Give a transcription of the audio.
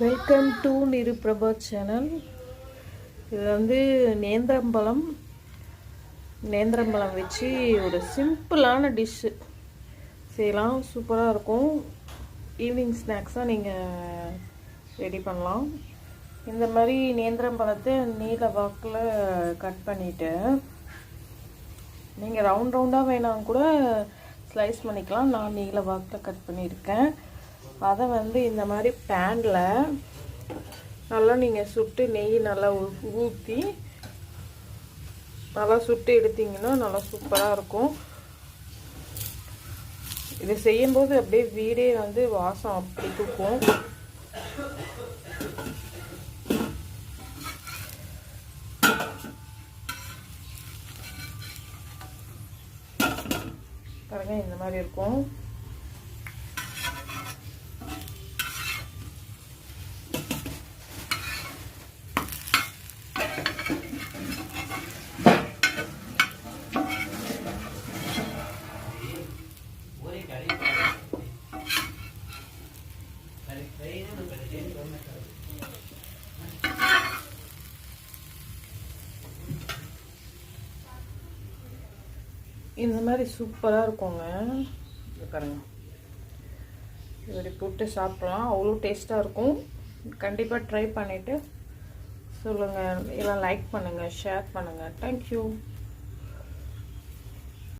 Welcome to Niru Prabha channel இது வந்து நேந்திரம்பழம். நேந்திரம்பழம் வச்சு ஒரு சிம்பிளான டிஷ்ஷு செய்யலாம். சூப்பராக இருக்கும். ஈவினிங் ஸ்நாக்ஸாக நீங்கள் ரெடி பண்ணலாம். இந்த மாதிரி நேந்திரம்பழத்தை நீல வாக்கில் கட் பண்ணிவிட்டு நீங்கள் ரவுண்ட் ரவுண்டாக வேணாம் கூட ஸ்லைஸ் பண்ணிக்கலாம். நான் நீல வாக்கில் கட் பண்ணியிருக்கேன். அதை வந்து இந்த மாதிரி பேனில் நல்லா நீங்கள் சுட்டு நெய் நல்லா ஊ- ஊற்றி நல்லா சுட்டு எடுத்தீங்கன்னா நல்லா சூப்பராக இருக்கும். இது செய்யும்போது அப்படியே வீடே வந்து வாசம் அப்படி தூக்கும். பாருங்க இந்த மாதிரி இருக்கும். இந்த மாதிரி சூப்பராக இருக்குங்க. பாருங்க. இப்படி போட்டு சாப்பிட்லாம். அவ்வளோ டேஸ்ட்டாக இருக்கும். கண்டிப்பாக ட்ரை பண்ணிவிட்டு சொல்லுங்கள் எல்லாம் லைக் பண்ணுங்கள் ஷேர் பண்ணுங்கள் தேங்க்யூ